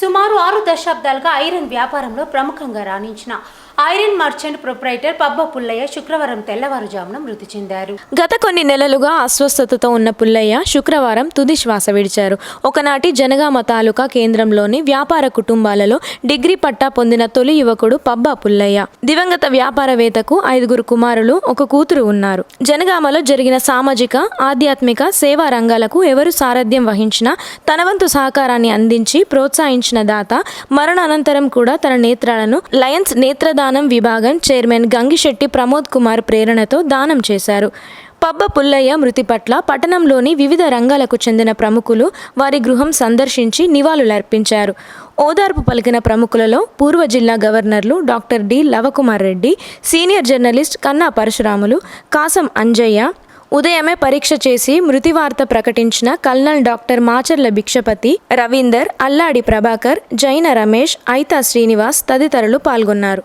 సుమారు ఆరు దశాబ్దాలుగా ఐరన్ వ్యాపారంలో ప్రముఖంగా రాణించిన iron merchant proprietor Pabba Pullaiah శుక్రవారం తెల్లవారుజామున మృతి చెందారు. గత కొన్ని నెలలుగా అస్వస్థతతో ఉన్న పుల్లయ్య శుక్రవారం తుది శ్వాస విడిచారు. ఒకనాటి జనగామ తాలూకా కేంద్రంలోని వ్యాపార కుటుంబాలలో డిగ్రీ పట్టా పొందిన తొలి యువకుడు పబ్బా పుల్లయ్య. దివంగత వ్యాపారవేత్తకు ఐదుగురు కుమారులు ఒక కూతురు ఉన్నారు. జనగామలో జరిగిన సామాజిక ఆధ్యాత్మిక సేవా రంగాలకు ఎవరు సారథ్యం వహించినా తన వంతు సహకారాన్ని అందించి ప్రోత్సహించిన దాత మరణానంతరం కూడా తన నేత్రాలను లయన్స్ నేత్రదాన విభాగం చైర్మన్ గంగిశెట్టి ప్రమోద్ కుమార్ ప్రేరణతో దానం చేశారు. పబ్బ పుల్లయ్య మృతి పట్ల పట్టణంలోని వివిధ రంగాలకు చెందిన ప్రముఖులు వారి గృహం సందర్శించి నివాళులర్పించారు. ఓదార్పు పలికిన ప్రముఖులలో పూర్వ జిల్లా గవర్నర్లు doctor D Lavakumar Reddy senior journalist Kanna Parasuramulu Kasam Anjaiah ఉదయమే పరీక్ష చేసి మృతి వార్త ప్రకటించిన కల్నల్ డాక్టర్ మాచర్ల భిక్షపతి రవీందర్ అల్లాడి ప్రభాకర్ జైన రమేష్ ఐతా శ్రీనివాస్ తదితరులు పాల్గొన్నారు.